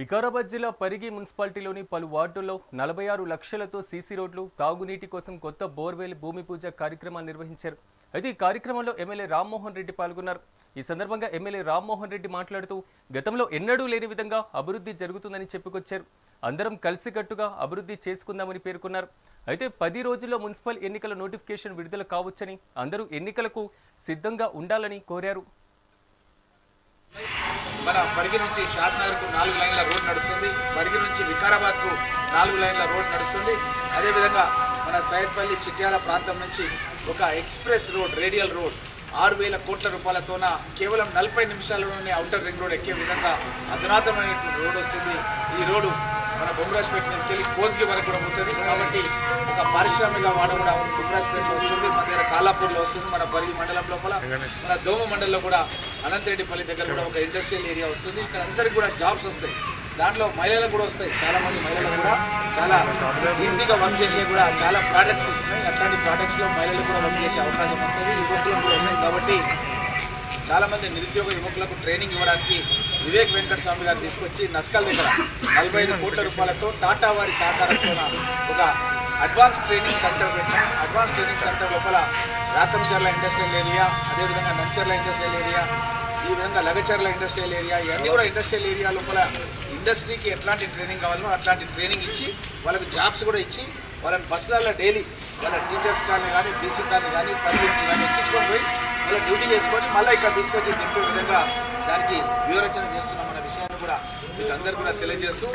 వికారాబాద్ జిల్లా పరిగి మున్సిపాలిటీలోని పలు వార్డుల్లో నలభై ఆరు లక్షలతో సీసీ రోడ్లు తాగునీటి కోసం కొత్త బోర్వెల్ భూమి పూజ కార్యక్రమాన్ని నిర్వహించారు. అయితే ఈ కార్యక్రమంలో ఎమ్మెల్యే రామ్మోహన్ రెడ్డి పాల్గొన్నారు. ఈ సందర్భంగా ఎమ్మెల్యే రామ్మోహన్ రెడ్డి మాట్లాడుతూ గతంలో ఎన్నడూ లేని విధంగా అభివృద్ధి జరుగుతుందని చెప్పుకొచ్చారు. అందరం కలిసికట్టుగా అభివృద్ధి చేసుకుందామని పేర్కొన్నారు. అయితే పది రోజుల్లో మున్సిపల్ ఎన్నికల నోటిఫికేషన్ విడుదల కావచ్చని అందరూ ఎన్నికలకు సిద్ధంగా ఉండాలని కోరారు. మన పరిగి నుంచి షాద్నగర్కు నాలుగు లైన్ల రోడ్ నడుస్తుంది. పరిగి నుంచి వికారాబాద్కు నాలుగు లైన్ల రోడ్ నడుస్తుంది. అదేవిధంగా మన సైర్పల్లి చిట్యాల ప్రాంతం నుంచి ఒక ఎక్స్ప్రెస్ రోడ్ రేడియల్ రోడ్ ఆరు వేల కోట్ల రూపాయలతోన కేవలం నలభై నిమిషాల్లోనే అవుటర్ రింగ్ రోడ్ ఎక్కే విధంగా అధునాతనమైనటువంటి రోడ్ వస్తుంది. ఈ రోడ్డు మన బొమ్మరాజ్పేట వెళ్ళి కోస్గి వరకు కూడా పోతుంది. కాబట్టి ఒక పారిశ్రామిక వాడ కూడా బొమ్మరాజ్పేటలో వస్తుంది. మన దగ్గర కాలాపూర్లో వస్తుంది. మన పరిగి మండలం లోపల. మన దోమ మండలంలో కూడా అనంతరెడ్డిపల్లి దగ్గర కూడా ఒక ఇండస్ట్రియల్ ఏరియా వస్తుంది. ఇక్కడ అందరికి కూడా జాబ్స్ వస్తాయి. దాంట్లో మహిళలకు కూడా వస్తాయి. చాలా మంది మహిళలు కూడా చాలా ఈజీగా వర్క్ చేసే కూడా చాలా ప్రోడక్ట్స్ వస్తున్నాయి. అట్లాంటి ప్రోడక్ట్స్లో మహిళలు కూడా వర్క్ చేసే అవకాశం వస్తుంది. యువకులకు కూడా వస్తాయి. కాబట్టి చాలామంది నిరుద్యోగ యువకులకు ట్రైనింగ్ ఇవ్వడానికి వివేక్ వెంకట స్వామి గారు తీసుకొచ్చి నస్కల్ దగ్గర నలభై ఐదు కోట్ల రూపాయలతో టాటా వారి సహకారంతో ఒక అడ్వాన్స్ ట్రైనింగ్ సెంటర్ పెట్టాం. అడ్వాన్స్ ట్రైనింగ్ సెంటర్ లోపల రాకంచర్ల ఇండస్ట్రియల్ ఏరియా అదేవిధంగా నంచర్ల ఇండస్ట్రియల్ ఏరియా ఈ విధంగా లగచర్ల ఇండస్ట్రియల్ ఏరియా ఇవన్నీ కూడా ఇండస్ట్రియల్ ఏరియా లోపల ఇండస్ట్రీకి ఎట్లాంటి ట్రైనింగ్ కావాలో అట్లాంటి ట్రైనింగ్ ఇచ్చి వాళ్ళకి జాబ్స్ కూడా ఇచ్చి వాళ్ళ బస్సులలో డైలీ వాళ్ళ టీచర్స్ కానీ కానీ బీసీ కానీ కానీ పరిగణించి కానీ ఎక్కించుకొని పోయి వాళ్ళ డ్యూటీ చేసుకొని మళ్ళీ ఇక్కడ తీసుకొచ్చి నింపే విధంగా దానికి వివరచన చేస్తున్న మన విషయాన్ని కూడా మీకు అందరు కూడా తెలియజేస్తూ